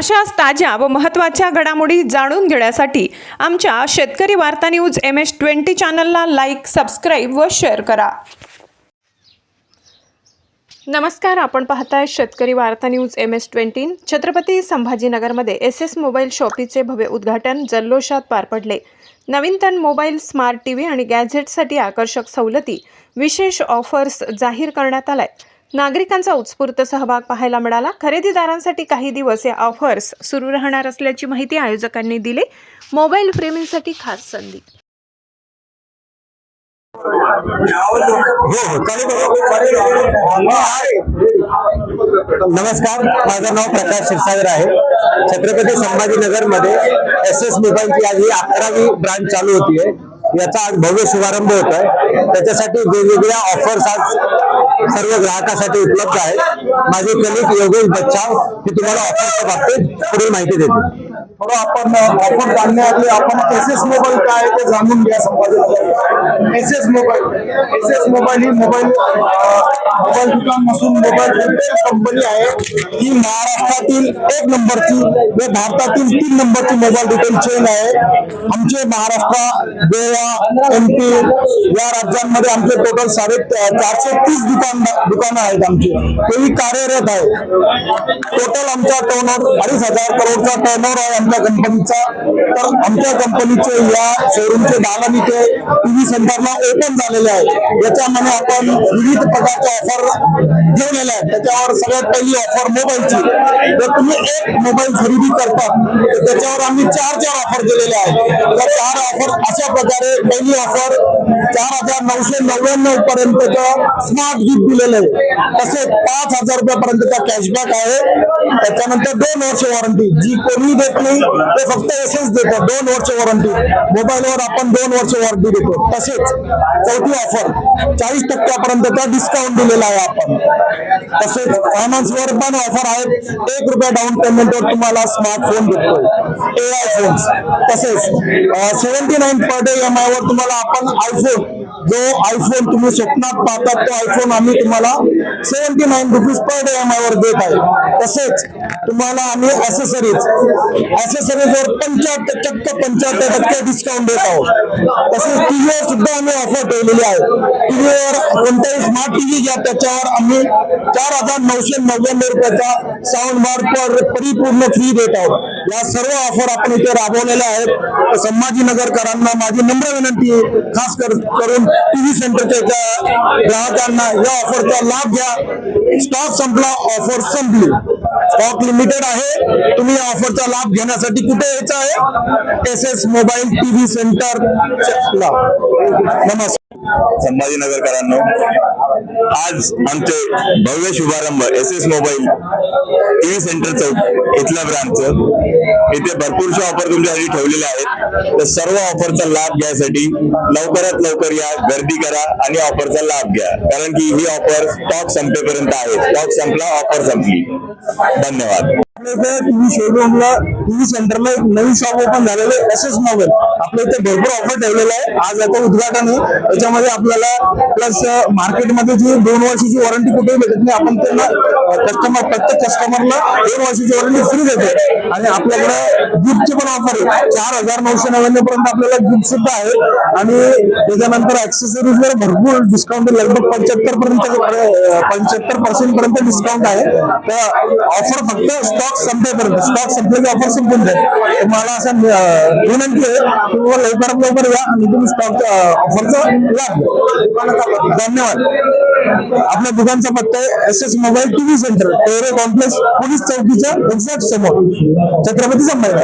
अशाच ताज्या व महत्त्वाच्या घडामोडी जाणून घेण्यासाठी आमच्या Shetkari Varta news M S twenty चॅनलला लाईक सबस्क्राईब व शेअर करा. नमस्कार आपण पाहताय Shetkari Varta news M S twenty. Chhatrapati संभाजीनगरमध्ये S S mobile शॉपीचे भव्य उद्घाटन जल्लोषात पार पडले. नवीनतन मोबाईल स्मार्ट टी व्ही आणि गॅझेटसाठी आकर्षक सवलती विशेष ऑफर्स जाहीर करण्यात आल्या. नागरिकांचा उत्स्फूर्त सहभाग पाहायला मिळाला. खरेदीदारांसाठी काही दिवस या ऑफर्स सुरू राहणार असल्याची माहिती आयोजकांनी दिली. मोबाईल प्रेमींसाठी खास संधी. हो, हो, हो. नमस्कार माझं नाव प्रकाश क्षीरसागर आहे. छत्रपती संभाजीनगरमध्ये एस एस मोबाईलची आज ही अकरावी ब्रांच चालू होतीये. याचा आज भव्य शुभारंभ होत आहे त्याच्यासाठी वेगवेगळ्या ऑफर्स आज सर्व ग्राहकासाठी उपलब्ध आहेत. माझे कलिक योगेश बच्चाव हे तुम्हाला ऑफरच्या बाबतीत पुढील माहिती देतील. बरं आपण ऑफर जाणण्याआधी आपण एस एस मोबाईल काय आहे ते जाणून घ्या Sambhaji S S mobile S S mobile ही मोबाईल मोबाईल दुकान नसून मोबाईल कंपनी आहे. ही महाराष्ट्रातील एक नंबरची व भारतातील तीन नंबरची मोबाईल रिटेल चेन आहे. आमचे महाराष्ट्र गोवा एम पी या राज्यांमध्ये आमचे टोटल साडे चारशे तीस दुकान दुकानं आहेत आमचे. तेही कार्यरत आहे. टोटल आमचा टर्नओव्हर अडीच हजार करोडचा टर्नओव्हर आहे आपल्या कंपनीचा. तर आमच्या कंपनीचे या शोरूमचे दालनी ते टीव्ही सेंटरला ओपन झालेले आहे. याच्यामध्ये आपण विविध प्रकारच्या ऑफर ठेवलेल्या आहेत. त्याच्यावर सगळ्यात पहिली ऑफर मोबाईलची जर तुम्ही एक मोबाईल खरेदी करता तर त्याच्यावर आम्ही चार चार ऑफर दिलेले आहेत. त्या चार ऑफर अशा प्रकारे पहिली ऑफर चार हजार नऊशे नव्याण्णव पर्यंतचं स्मार्ट गिफ्ट दिलेलं आहे. तसेच पाच हजार रुपयापर्यंतचा कॅशबॅक आहे. त्याच्यानंतर दोन वर्ष वॉरंटी जी कोणी देत नाही ते फक्त एसएस देतं. दोन वर्ष वॉरंटी मोबाईलवर आपण दोन वर्ष वॉरंटी देतो. तसेच चौथी ऑफर चाळीस टक्क्यापर्यंतचा डिस्काउंट दिलेला आहे आपण. तसेच फायनान्सवर पण ऑफर आहेत. एक रुपया डाऊन पेमेंटवर तुम्हाला स्मार्टफोन देतो ए आय फोन्स तसेच seventy nine per day M वर तुम्हाला आपण आयफोन जो आयफोन तुम्ही स्वप्नात पाहतात तो आयफोन आम्ही तुम्हाला seventy nine rupees per day M वर देत आहे. तसेच तुम्हाला आम्ही ऍसेसरीज ऍसेसरीजवर पंच्याहत्तर चक्क पंच्याहत्तर टक्के डिस्काउंट देत आहोत. तसेच टीव्हीवर सुद्धा आम्ही ऑफर ठेवलेली आहे. टीव्हीवर कोणताही स्मार्ट टीव्ही घ्या त्याच्यावर आम्ही चार हजार नऊशे नव्याण्णव रुपयाचा साऊंड बार पर परिपूर्ण फ्री देत आहोत. या सर्व ऑफर आपण इथे राबवलेल्या आहेत. संभाजीनगरकरांना माझी नम्र विनंती आहे खास करून टीव्ही सेंटरच्या ग्राहकांना या ऑफरचा लाभ घ्या. स्टॉक संपला ऑफर संपली. स्टॉक लिमिटेड आहे. तुम्ही या ऑफरचा लाभ घेण्यासाठी कुठे यायचं आहे? S S mobile TV centre नमस्कार. संभाजीनगरकरांनो आज आमचे भव्य शुभारंभ S S mobile T centre चौक इथल्या ब्रांचचं इथे भरपूरशा ऑफर तुमच्यासाठी ठेवलेल्या आहेत. तर सर्व ऑफरचा लाभ घ्यायसाठी लवकरात लवकर या गर्दी करा आणि ऑफरचा लाभ घ्या. कारण की ही ऑफर स्टॉक संपेपर्यंत आहे. स्टॉक संपला ऑफर संपली. धन्यवाद. आपल्या इथे टीव्ही शोरूमला टीव्ही सेंटरला एक नवीन शॉप ओपन झालेलं आहे एस एस मोबाईल आपल्या इथे भरपूर ऑफर ठेवलेलं आहे. आज याचं उद्घाटन आहे. त्याच्यामध्ये आपल्याला प्लस मार्केटमध्ये जी दोन वर्षाची वॉरंटी कुठेही भेटत नाही आपण त्यांना कस्टमर प्रत्येक कस्टमरला दोन वर्षाची वॉरंटी फ्री देतो. आणि आपल्याकडे गिफ्टची पण ऑफर आहे. चार हजार नऊशे नव्याण्णव पर्यंत आपल्याला गिफ्ट सुद्धा आहे. आणि त्याच्यानंतर ऍक्सेसरीज वर भरपूर डिस्काउंट लगभग पंच्याहत्तर पर्यंत पंच्याहत्तर पर्सेंट पर्यंत डिस्काउंट आहे. तर ऑफर फक्त स्टॉक संपेपर्यंत स्टॉक संपले की ऑफर संपून जाईल. मला असं विनंती आहे की बाबा लवकरात लवकर या आणि तुम्ही स्टॉक ऑफरचा लाभ धन्यवाद. आपल्या दुकानचा पत्ता आहे S S mobile TV centre टेरे complex police चौकीच्या एक्झॅक्ट समोर. छत्रपती संभाजी